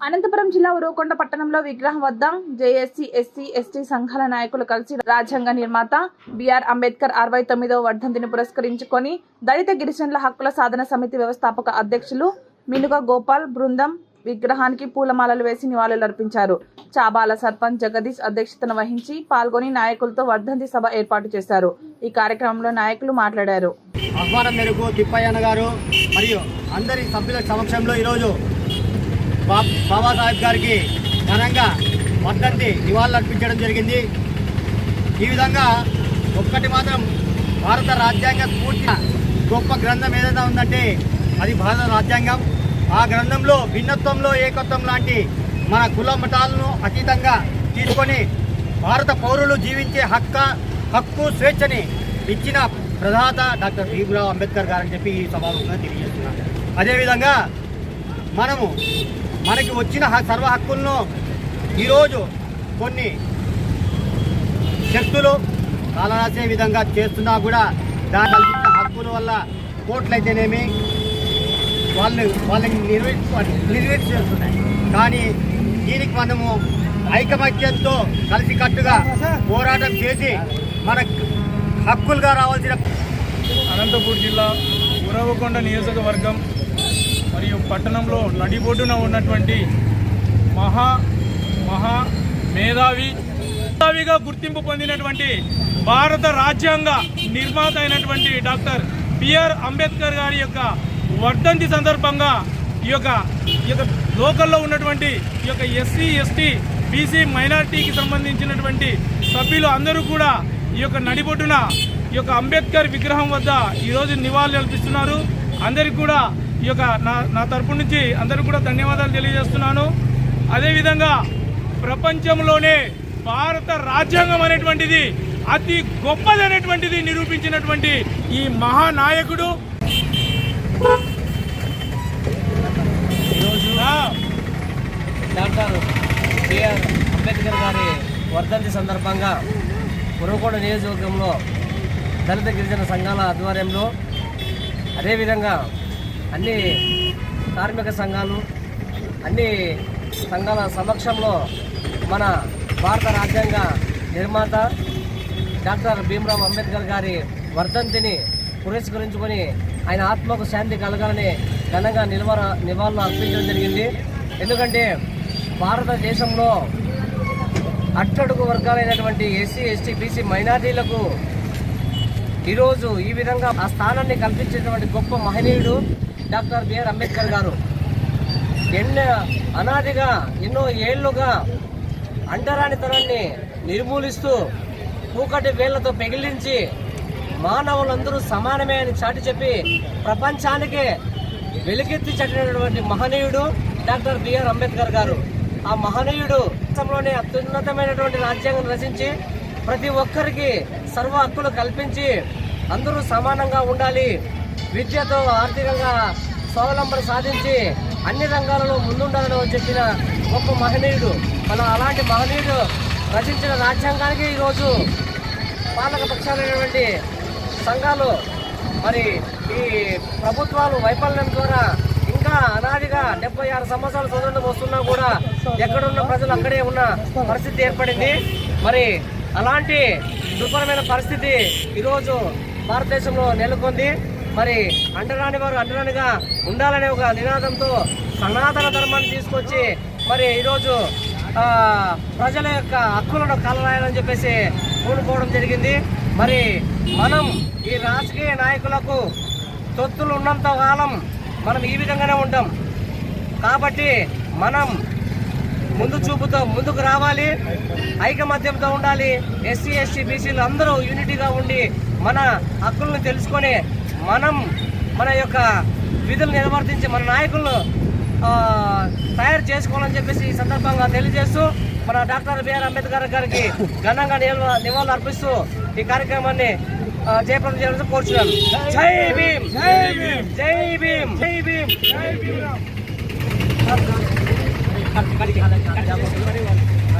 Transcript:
అనంతపురం జిల్లా ఉరవకొండ పట్టణంలో విగ్రహం వద్ద జేఎస్సీ ఎస్సీ ఎస్టీ సంఘాల నాయకులు కలిసి రాజ్యాంగ నిర్మాత బిఆర్ అంబేద్కర్ అరవై తొమ్మిదవ వర్ధంతిని పురస్కరించుకొని దళిత గిరిజనుల హక్కుల సాధన సమితి వ్యవస్థాపక అధ్యక్షులు మినుగ గోపాల్ బృందం విగ్రహానికి పూలమాలలు వేసి నివాళులర్పించారు. చాబాల సర్పంచ్ జగదీష్ అధ్యక్షతన వహించి పాల్గొని నాయకులతో వర్ధంతి సభ ఏర్పాటు చేశారు. ఈ కార్యక్రమంలో నాయకులు మాట్లాడారు. ఆహ్వానం మేరకు తిప్పయ్యన్న గారు మరియు అందరి సభ్యుల సమక్షంలో ఈరోజు బాబాసాహెబ్ గారికి ఘనంగా వర్ధంతి నివాళులు అర్పించడం జరిగింది. ఈ విధంగా ఒక్కటి మాత్రం భారత రాజ్యాంగ స్ఫూర్తి గొప్ప గ్రంథం ఏదైనా ఉందంటే అది భారత రాజ్యాంగం. ఆ గ్రంథంలో భిన్నత్వంలో ఏకత్వం లాంటి మన కుల మతాలను అతీతంగా తీసుకొని భారత పౌరులు జీవించే హక్క హక్కు స్వేచ్ఛని ఇచ్చిన ప్రధాత డాక్టర్ భీమరావు అంబేద్కర్ గారని చెప్పి ఈ సభాముఖంగా తెలియజేస్తున్నాను అదేవిధంగా మనము మనకి వచ్చిన సర్వ హక్కులను ఈరోజు కొన్ని శక్తులు కాలరాసే విధంగా చేస్తున్నా కూడా దాని కల్పించిన హక్కుల వల్ల కోట్లయితేనేమి వాళ్ళు వాళ్ళని నిర్వహి నిర్వహించి చేస్తున్నాయి. కానీ దీనికి మనము ఐకమత్యంతో కలిసికట్టుగా పోరాటం చేసి మన హక్కులుగా రావాల్సిన అనంతపూర్ జిల్లా ఉరవకొండ నియోజకవర్గం మరియు పట్టణంలో నడిబొడ్డున ఉన్నటువంటి మహా మహా మేధావి మేధావిగా గుర్తింపు పొందినటువంటి భారత రాజ్యాంగ నిర్మాత అయినటువంటి డాక్టర్ బిఆర్ అంబేద్కర్ గారి యొక్క వర్ధంతి సందర్భంగా ఈ యొక్క ఈ యొక్క లోకల్లో ఉన్నటువంటి ఈ యొక్క ఎస్సీ ఎస్టీ బీసీ మైనారిటీకి సంబంధించినటువంటి సభ్యులు అందరూ కూడా ఈ యొక్క నడిబొడ్డున ఈ యొక్క అంబేద్కర్ విగ్రహం వద్ద ఈరోజు నివాళులు అర్పిస్తున్నారు. అందరికి కూడా ఈ యొక్క నా నా తరపు నుంచి అందరికి కూడా ధన్యవాదాలు తెలియజేస్తున్నాను. అదేవిధంగా ప్రపంచంలోనే భారత రాజ్యాంగం అనేటువంటిది అతి గొప్పదనేటువంటిది నిరూపించినటువంటి ఈ మహానాయకుడు. డాక్టర్ బిఆర్ అంబేద్కర్ గారి వర్ధంతి సందర్భంగా కురవకోట నియోజకవర్గంలో దళిత గిరిజన సంఘాల ఆధ్వర్యంలో అదేవిధంగా అన్ని కార్మిక సంఘాలు అన్ని సంఘాల సమక్షంలో మన భారత రాజ్యాంగ నిర్మాత డాక్టర్ భీమరావు అంబేద్కర్ గారి వర్ధంతిని పురస్కరించుకొని ఆయన ఆత్మకు శాంతి కలగాలని ఘనంగా నిలవర నివాళులు అర్పించడం జరిగింది. ఎందుకంటే భారతదేశంలో అట్టడుగు వర్గాలైనటువంటి ఎస్సీ ఎస్టీ బీసీ మైనార్టీలకు ఈరోజు ఈ విధంగా ఆ స్థానాన్ని కల్పించేటువంటి గొప్ప మహనీయుడు డాక్టర్ బిఆర్ అంబేద్కర్ గారు. ఎన్నో అనాదిగా ఎన్నో ఏళ్ళుగా అంటరానితనాన్ని నిర్మూలిస్తూ పూకటి వేళ్ళతో పెగిలించి మానవులందరూ సమానమే అని చాటి చెప్పి ప్రపంచానికి వెలుగెత్తి చట్టినటువంటి మహనీయుడు డాక్టర్ బిఆర్ అంబేద్కర్ గారు. ఆ మహనీయుడు దేశంలోనే అత్యున్నతమైనటువంటి రాజ్యాంగం రచించి ప్రతి ఒక్కరికి సర్వ హక్కులు కల్పించి అందరూ సమానంగా ఉండాలి. విద్యతో ఆర్థికంగా స్వావలంబన సాధించి అన్ని రంగాలలో ముందుండాలని చెప్పిన గొప్ప మహనీయుడు. మన అలాంటి మహనీయుడు రచించిన రాజ్యాంగానికి ఈరోజు పాలక పక్షాలైనటువంటి సంఘాలు మరి ఈ ప్రభుత్వాలు వైఫల్యం ద్వారా ఇంకా అనాదిగా డెబ్బై ఆరు సంవత్సరాలు స్వతంత్రం వస్తున్నా కూడా ఎక్కడున్న ప్రజలు అక్కడే ఉన్న పరిస్థితి ఏర్పడింది. మరి అలాంటి దుర్భరమైన పరిస్థితి ఈరోజు భారతదేశంలో నెలకొంది. మరి అంటరాని వారు అంటరానిగా ఉండాలనే ఒక నినాదంతో సనాతన ధర్మాన్ని తీసుకొచ్చి మరి ఈరోజు ప్రజల యొక్క హక్కులను కలరాయాలని చెప్పేసి కూడుకోవడం జరిగింది. మరి మనం ఈ రాజకీయ నాయకులకు తొత్తులు ఉన్నంత కాలం మనం ఈ విధంగానే ఉంటాం. కాబట్టి మనం ముందు చూపుతో ముందుకు రావాలి. ఐకమత్యంతో ఉండాలి. ఎస్సీ ఎస్టీ బీసీలు అందరూ యూనిటీగా ఉండి మన హక్కులను తెలుసుకొని మనం మన యొక్క విధులు నిర్వర్తించి మన నాయకులను తయారు చేసుకోవాలని చెప్పేసి ఈ సందర్భంగా తెలియజేస్తూ మన డాక్టర్ బిఆర్ అంబేద్కర్ గారికి ఘనంగా నివాళులు అర్పిస్తూ ఈ కార్యక్రమాన్ని జయప్రదం చేయాలని కోరుచున్నాను. జై భీమ్! జై భీమ్! జై భీమ్! జై భీమ్! జై భీమ్!